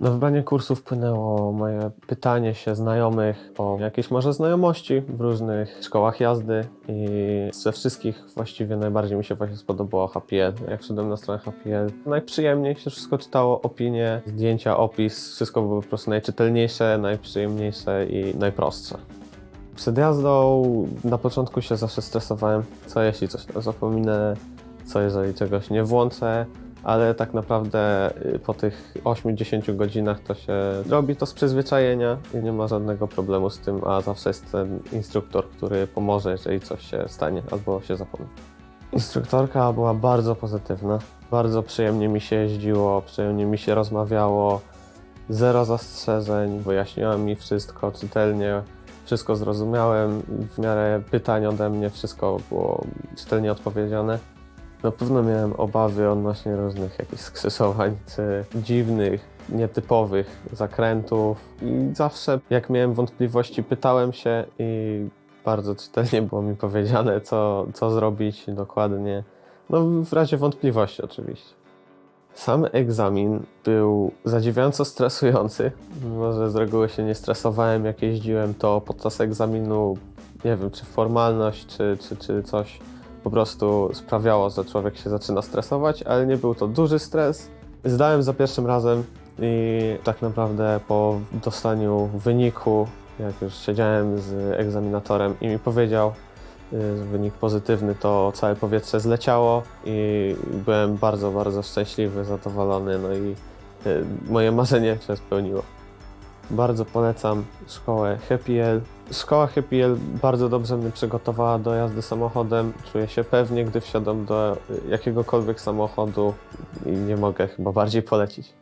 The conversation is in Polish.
Na wybranie kursu wpłynęło moje pytanie się znajomych o jakieś może znajomości w różnych szkołach jazdy i ze wszystkich właściwie najbardziej mi się właśnie spodobało HPL. Jak wszedłem na stronę HPL, najprzyjemniej się wszystko czytało, opinie, zdjęcia, opis, wszystko było po prostu najczytelniejsze, najprzyjemniejsze i najprostsze. Przed jazdą na początku się zawsze stresowałem, co jeśli coś zapominę, co jeżeli czegoś nie włączę, ale tak naprawdę y, po tych 8-10 godzinach to się robi to z przyzwyczajenia i nie ma żadnego problemu z tym, a zawsze jest ten instruktor, który pomoże, jeżeli coś się stanie albo się zapomni. Instruktorka była bardzo pozytywna, bardzo przyjemnie mi się jeździło, przyjemnie mi się rozmawiało, zero zastrzeżeń, wyjaśniła mi wszystko czytelnie, wszystko zrozumiałem, w miarę pytań ode mnie wszystko było czytelnie odpowiedziane. Na pewno miałem obawy odnośnie różnych jakichś skrzyżowań czy dziwnych, nietypowych zakrętów i zawsze jak miałem wątpliwości pytałem się i bardzo czytelnie było mi powiedziane co, co zrobić dokładnie. No w razie wątpliwości oczywiście. Sam egzamin był zadziwiająco stresujący. Mimo, że z reguły się nie stresowałem, jak jeździłem, to podczas egzaminu, nie wiem, czy formalność, czy, czy, czy coś po prostu sprawiało, że człowiek się zaczyna stresować, ale nie był to duży stres. Zdałem za pierwszym razem i tak naprawdę po dostaniu wyniku, jak już siedziałem z egzaminatorem i mi powiedział, y, wynik pozytywny, to całe powietrze zleciało i byłem bardzo, bardzo szczęśliwy, zadowolony, no i y, moje marzenie się spełniło. Bardzo polecam szkołę Happy Szkoła Happy bardzo dobrze mnie przygotowała do jazdy samochodem. Czuję się pewnie, gdy wsiadam do y, jakiegokolwiek samochodu i nie mogę chyba bardziej polecić.